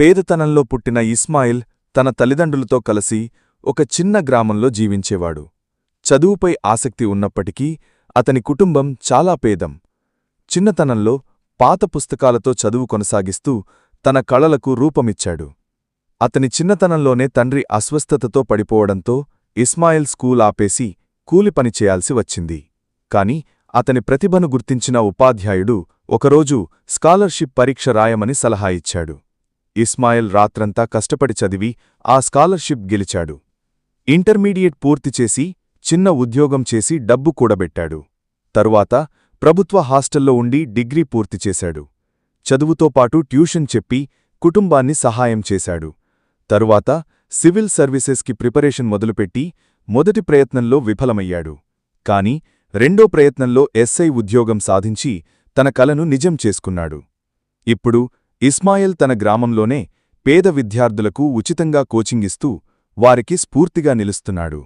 పేదతనంలో పుట్టిన ఇస్మాయిల్ తన తల్లిదండ్రులతో కలిసి ఒక చిన్న గ్రామంలో జీవించేవాడు. చదువుపై ఆసక్తి ఉన్నప్పటికీ అతని కుటుంబం చాలా పేదం. చిన్నతనంలో పాత పుస్తకాలతో చదువు కొనసాగిస్తూ తన కళలకు రూపమిచ్చాడు. అతని చిన్నతనంలోనే తండ్రి అస్వస్థతతో పడిపోవడంతో ఇస్మాయిల్ స్కూల్ ఆపేసి కూలిపని చేయాల్సి వచ్చింది. కాని అతని ప్రతిభను గుర్తించిన ఉపాధ్యాయుడు ఒకరోజు స్కాలర్షిప్ పరీక్ష రాయమని సలహా ఇచ్చాడు. ఇస్మాయిల్ రాత్రంతా కష్టపడి చదివి ఆ స్కాలర్షిప్ గెలిచాడు. ఇంటర్మీడియట్ పూర్తి చేసి చిన్న ఉద్యోగం చేసి డబ్బు కూడబెట్టాడు. తరువాత ప్రభుత్వ హాస్టల్లో ఉండి డిగ్రీ పూర్తి చేశాడు. చదువుతో పాటు ట్యూషన్ చెప్పి కుటుంబాన్ని సహాయం చేశాడు. తరువాత సివిల్ సర్వీసెస్కి ప్రిపరేషన్ మొదలుపెట్టి మొదటి ప్రయత్నంలో విఫలమయ్యాడు. కాని రెండో ప్రయత్నంలో ఎస్ఐ ఉద్యోగం సాధించి తన కలను నిజం చేసుకున్నాడు. ఇప్పుడు ఇస్మాయిల్ తన గ్రామంలోనే పేద విద్యార్థులకు ఉచితంగా కోచింగిస్తూ వారికి స్ఫూర్తిగా నిలుస్తున్నాడు.